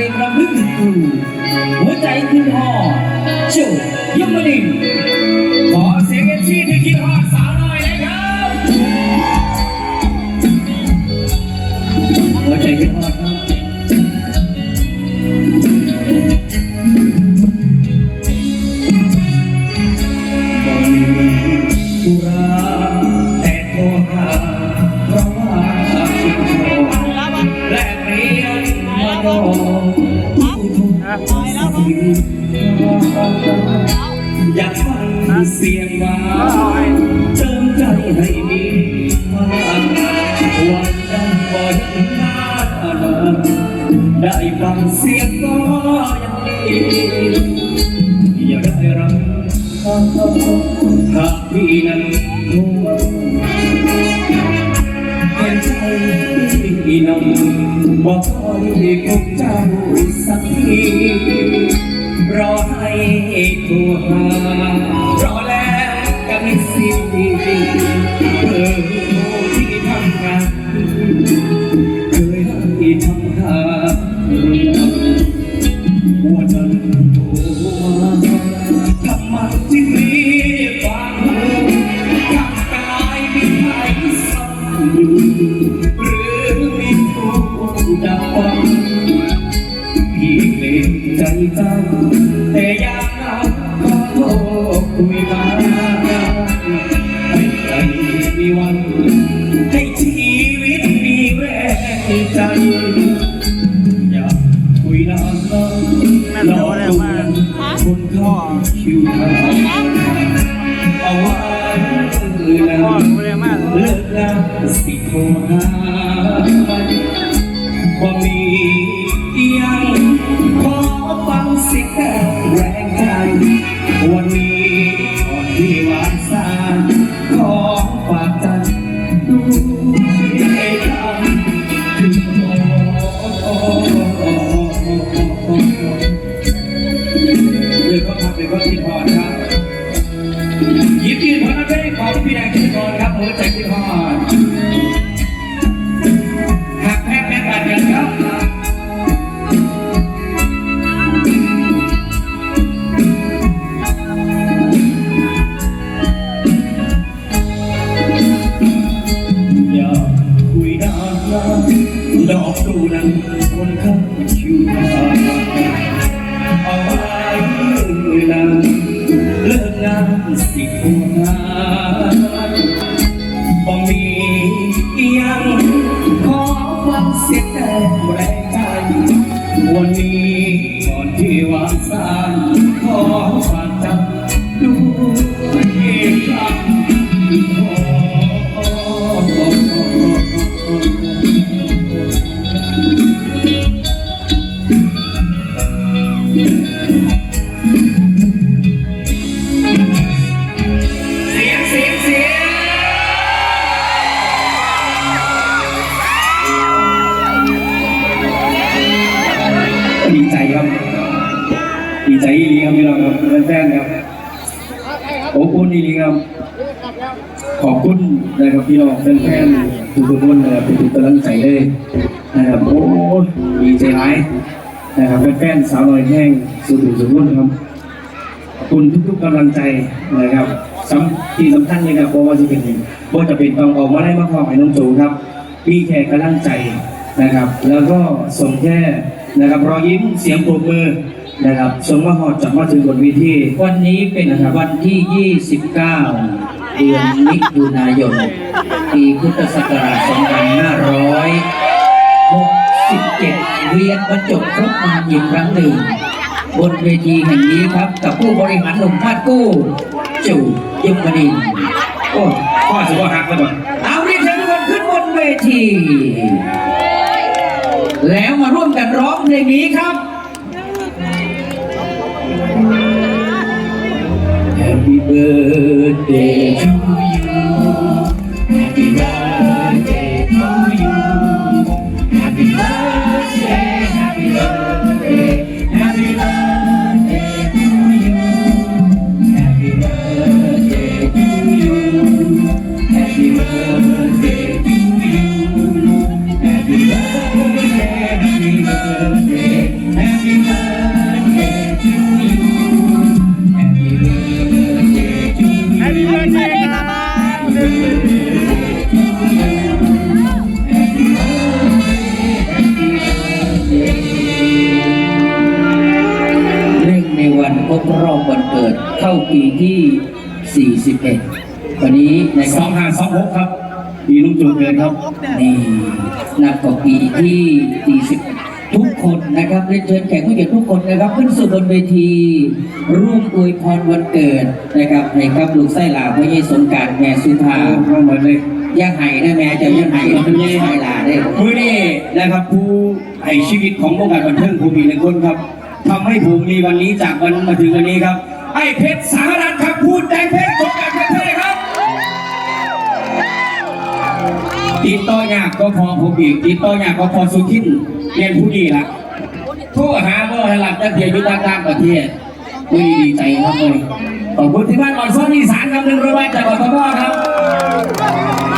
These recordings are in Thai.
ลงรำลึกถึงครูหัวใจคุณพ่อโจยมนิน อยากฟังเสียงว่าเจิมใจให้มีความวันนั้นบ่เห็นหน้าได้ฟังเสียงก็ ตั วัน ให้ชีวิตมีแรงใจ อยากคุยนานๆรอดูคนเข้าคิวทางเอาไว้เลยนะเลิกแล้วสิโทรหาว่ามีเอียงขอฟังเสิแค่แรงใจวันนี้ ดอกดูนั้นคนข้างคิวทาเอาไว้นานเลิกงานสิโทรหาบ่มีเอียงขอฟังเสียงแต่แรงใจวันนี้ก่อนที่วางสาย ดีใจครับ ดีใจอีหลีครับพี่น้องครับแฟนๆครับโอ้คุณอีหลีครับ ขอบคุณนะครับพี่น้องแฟนๆ ทุกๆคนนะครับทุกๆกำลังใจเลยนะครับโอ้ดีใจร้ายนะครับแฟนๆสาวน้อยแห้งสุดๆสุดๆครับขอบคุณทุกๆกำลังใจนะครับสำที่สำคัญเลยครับเพราะว่าจะเป็นว่าจะเป็นต้องออกมาได้มากพอให้น้องโจครับมีแค่กำลังใจนะครับ แล้วก็ส่งแค่นะครับรอยยิ้มเสียงปรบมือนะครับส่งมาหอดจับมาถึงบนเวทีวันนี้เป็นวันที่ 29 เดือนมิถุนายนปีพุทธศักราช2567 เวียนบรรจบครบมาอีกครั้งหนึ่ง บนเวทีแห่งนี้ครับ กับผู้บริหารหนุ่มพาดกู้จู่ยมบดินทร์โอ้พ่อจะว่าหักแล้วก่อนเอาเรียนเชิญทุกคนขึ้นบนเวที แล้วมาร่วมกันร้องเพลงนี้ครับ birthday to you สวัสดีเร่งในวันครบรอบวันเกิดเข้าปีที่ 41 วันนี้ในสองห้าสองหกครับ มีลุงจูเกินครับ นี่นับกว่ปีที่ 40 ทุกคนนะครับเรียนเชิญแขกผู้เกียรติทุกคนนะครับขึ้นสู่บนเวที ร่วมอวยพรวันเกิดนะครับให้กับลูกไส้หลาพระเยซูสงกรารแม่สุธาเข้ามาเลยย่างไห้นะแม่เจะย่างไห้เราเป็นย่างไห้หลาได้มือนี้นะครับผู้ให้ชีวิตของวงการบันเทิงผู้มีหนึ่งคนครับทำให้ผมมีวันนี้จากวันมาถึงวันนี้ครับ ไอ้เพชรสารัตน์ครับพูดแดงเพชรสงกรารเพชรเท่ครับติดต่อยากก็พอผมอีกติดต่อยากก็พอสุทิน เรียนผู้ดีละโทรหาเมื่อให้หลับจะเทียอยู่ต่างๆประเทศมือดีใจครับเลยขอบคุณที่บ้านอ่อนซ้อนอีสานครับหนึ่งร้อยบาทจากกทมครับ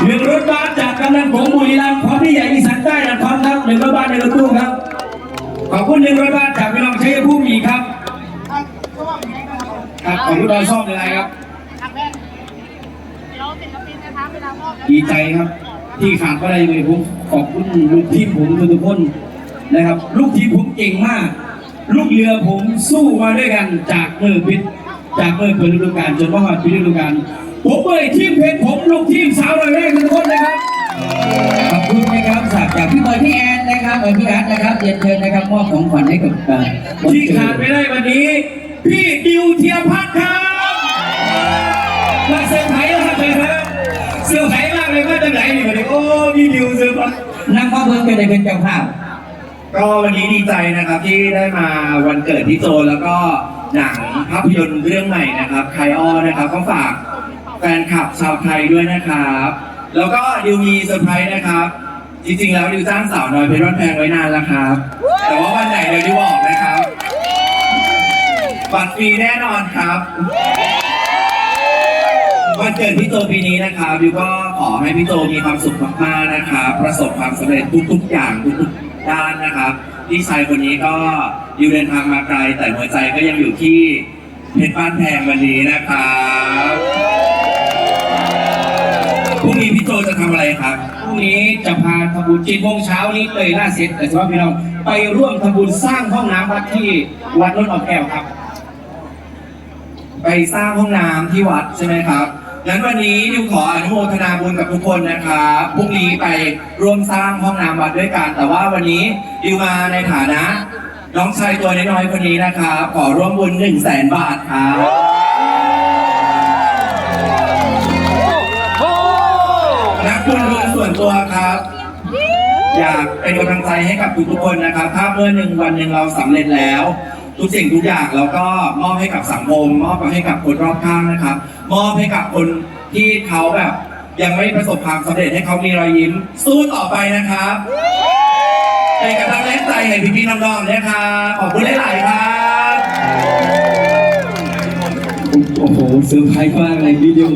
หนึ่งรถบัสจากกำนันผงบุรีรัมย์พร้อมที่ใหญ่อีสานใต้นะพร้อมครับหนึ่งรถบัสในรถตู้ครับ ขอบคุณหนึ่งรถบัสจากพี่น้องชัยภูมิครับ ครับขอบคุณดอยซ่อมเลยครับดีใจครับ ที่ขาดก็ได้เลยผมขอบคุณลูกทีมผมทุกคน นะครับ ลูกทีมผมเก่งมาก ลูกเรือผมสู้มาด้วยกันจากเมื่อพิษจากเมื่อเปิดฤดูกาลจนว่าปิดฤดูกาลผมเอ่ยทีมเพชรผมลูกทีมสาวรอยแรกทุกคนนะครับขอบคุณนะครับจากจากพี่บอยพี่แอนนะครับเออพี่อาร์ตนะครับเรียนเชิญนะครับมอบของขวัญให้กับอ่าวันที่เกิขาดไม่ได้วันนี้ พี่ดิวเทียพัฒน์ครับมาเซอร์ไพรส์มากเลยครับเซอร์ไพรส์มากเลยว่าจะไหนอยู่วันนี้โอ้พี่ดิวเซอร์ไพรส์นั่งมาเบิ้งกันเลยเป็นเจ้าภาพ ก็วันนี้ดีใจนะครับที่ได้มาวันเกิดพี่โจแล้วก็หนังภาพยนตร์เรื่องใหม่นะครับไคอ้อนะครับก็ฝากแฟนคลับชาวไทยด้วยนะครับ แล้วก็ดิวมีเซอร์ไพรส์นะครับ จริงๆแล้วดิวจ้างสาวน้อยเพชรวันแพงไว้นานแล้วครับ แต่ว่าวันไหนเดี๋ยวดิวบอกนะครับบัตรฟรีแน่นอนครับ วันเกิดพี่โจปีนี้นะครับดิวก็ขอให้พี่โจมีความสุขมากๆนะครับประสบความสำเร็จทุกๆ อย่างทุกๆด้านนะครับพี่ชายคนนี้ก็ดิวเดินทางมาไกล แต่หัวใจก็ยังอยู่ที่เพชรบ้านแพงวันนี้นะครับพรุ่งนี้พี่โจจะทำอะไรครับพรุ่งนี้จะพาทำบุญจีนโมงเช้านี้เลยหน้าเสร็จแต่สำหรับพี่น้องไปร่วมทำบุญสร้างห้องน้ำวัดที่วัดนนท์ออกแก้วครับ ไปสร้างห้องน้ำที่วัดใช่ไหมครับ งั้นวันนี้ดิวขออนุโมทนาบุญกับทุกคนนะครับพรุ่งนี้ไปร่วมสร้างห้องน้ำวัดด้วยกัน แต่ว่าวันนี้ดิวมาในฐานะ น้องชายตัวน้อยๆคนนี้นะครับ ขอร่วมบุญ1 0 0 0 0แสนบาทครับนักบุญรวมส่วนตัวครับ อยากเป็นกำลังใจให้กับทุกๆคนนะครับ ถ้าเมื่อหนึ่งวันหนึ่งเราสำเร็จแล้ว ทุกสิ่งทุกอย่างเราก็มอบให้กับสังคมมอบให้กับคนรอบข้างนะครับ มอบให้กับคนที่เขาแบบ ยังไม่ประสบความสำเร็จให้เขามีรอยยิ้ม สู้ต่อไปนะครับเป็นกำลังแรงใจให้พี่ๆน้องๆนะครับขอบคุณหลายๆครับโอ้โหเซอร์ไพรส์มากเลยพี่ดิว